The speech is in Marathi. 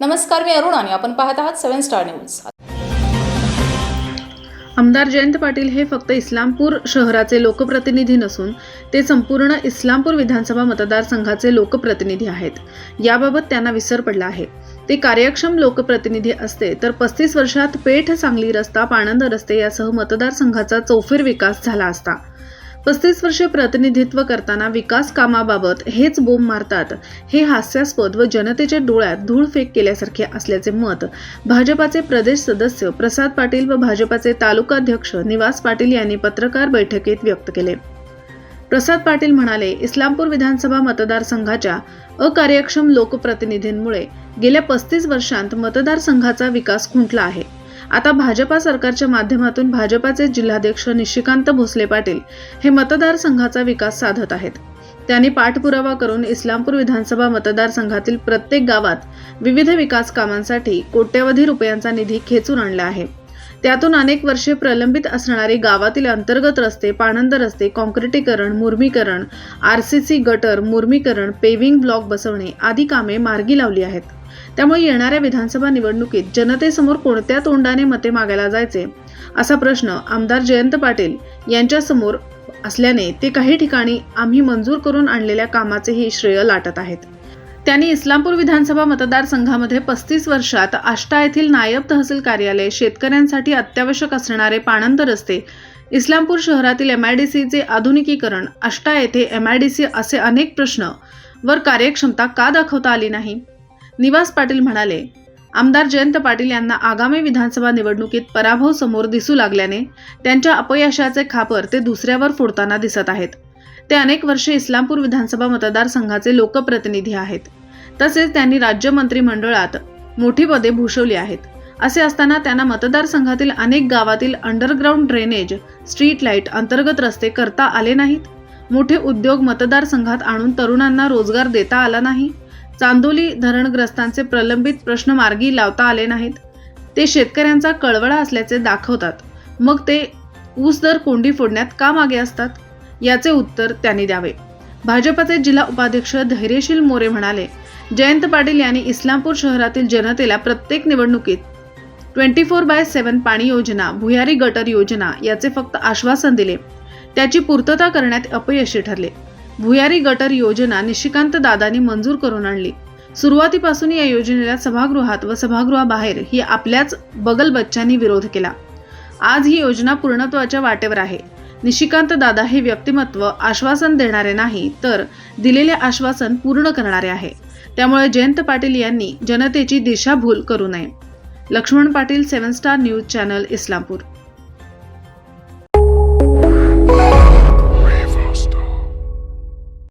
नमस्कार मी अरुण आणि आपण पाहत आहात सेव्हन स्टार न्यूज. आमदार जयंत पाटील हे फक्त इस्लामपूर शहराचे लोकप्रतिनिधी नसून ते संपूर्ण इस्लामपूर विधानसभा मतदारसंघाचे लोकप्रतिनिधी आहेत. याबाबत त्यांना विसर पडला आहे. ते कार्यक्षम लोकप्रतिनिधी असते तर पस्तीस वर्षात पेठ सांगली रस्ता पाणंद रस्ते यासह मतदारसंघाचा चौफेर विकास झाला असता. पस्तीस वर्षे प्रतिनिधित्व करताना विकास कामाबाबत हेच बोंब मारतात. हे हास्यास्पद व जनतेच्या डोळ्यात धूळ फेक केल्यासारखे असल्याचे मत भाजपाचे प्रदेश सदस्य प्रसाद पाटील व भाजपाचे तालुकाध्यक्ष निवास पाटील यांनी पत्रकार बैठकीत व्यक्त केले. प्रसाद पाटील म्हणाले इस्लामपूर विधानसभा मतदारसंघाच्या अकार्यक्षम लोकप्रतिनिधींमुळे गेल्या पस्तीस वर्षांत मतदारसंघाचा विकास खुंटला आहे. आता भाजपा सरकारच्या माध्यमातून भाजपाचे जिल्हाध्यक्ष निशिकांत भोसले पाटील हे मतदारसंघाचा विकास साधत आहेत. त्यांनी पाठपुरावा करून इस्लामपूर विधानसभा मतदारसंघातील प्रत्येक गावात विविध विकास कामांसाठी कोट्यवधी रुपयांचा निधी खेचून आणला आहे. त्यातून अनेक वर्षे प्रलंबित असणारे गावातील अंतर्गत रस्ते पाणंद रस्ते कॉन्क्रिटीकरण मुर्मीकरण आर सी सी गटर मुर्मीकरण पेव्हिंग ब्लॉक बसवणे आदी कामे मार्गी लावली आहेत. त्यामुळे येणाऱ्या विधानसभा निवडणुकीत जनतेसमोर कोणत्या तोंडाने मते मागायला जायचे? असा प्रश्न आमदार जयंत पाटील यांच्यासमोर असल्याने ते काही ठिकाणी आम्ही मंजूर करून आणलेल्या कामाचेही श्रेय लाटत आहेत. त्यांनी इस्लामपूर विधानसभा मतदारसंघामध्ये पस्तीस वर्षात आष्टा येथील नायब तहसील कार्यालय शेतकऱ्यांसाठी अत्यावश्यक असणारे पाणंद रस्ते इस्लामपूर शहरातील एम आय डी सीचे आधुनिकीकरण आष्टा येथे एम आय डी सी असे अनेक प्रश्न वर कार्यक्षमता का दाखवता आली नाही? निवास पाटील म्हणाले आमदार जयंत पाटील यांना आगामी विधानसभा निवडणुकीत पराभव समोर दिसू लागल्याने त्यांच्या अपयशाचे खापर ते दुसऱ्यावर फोडताना दिसत आहेत. ते अनेक वर्षे इस्लामपूर विधानसभा मतदारसंघाचे लोकप्रतिनिधी आहेत. तसेच त्यांनी राज्य मंत्रिमंडळात मोठी पदे भूषवली आहेत. असे असताना त्यांना मतदारसंघातील अनेक गावातील अंडरग्राऊंड ड्रेनेज स्ट्रीट लाइट अंतर्गत रस्ते करता आले नाहीत. मोठे उद्योग मतदारसंघात आणून तरुणांना रोजगार देता आला नाही. चांदोली धरणग्रस्तांचे प्रलंबित प्रश्न मार्गी लावता आले नाहीत. ते शेतकऱ्यांचा कळवळा असल्याचे दाखवतात. मग ते ऊस दर कोंडी फोडण्यात का मागे असतात? याचे उत्तर त्यांनी द्यावे. भाजपचे जिल्हा उपाध्यक्ष धैर्यशील मोरे म्हणाले जयंत पाटील यांनी इस्लामपूर शहरातील जनतेला प्रत्येक निवडणुकीत ट्वेंटी फोर बाय सेव्हन पाणी योजना भुयारी गटर योजना याचे फक्त आश्वासन दिले. त्याची पूर्तता करण्यात अपयशी ठरले. भुयारी गटर योजना निशिकांत दादांनी मंजूर करून आणली. सुरुवातीपासून या योजनेला सभागृहात व सभागृहाबाहेर ही आपल्याच बगल बच्चांनी विरोध केला. आज ही योजना पूर्णत्वाच्या वाटेवर आहे. निशिकांत दादा हे व्यक्तिमत्व आश्वासन देणारे नाही तर दिलेले आश्वासन पूर्ण करणारे आहे. त्यामुळे जयंत पाटील यांनी जनतेची दिशाभूल करू नये. Laxman Patil seven star news channel Islampur.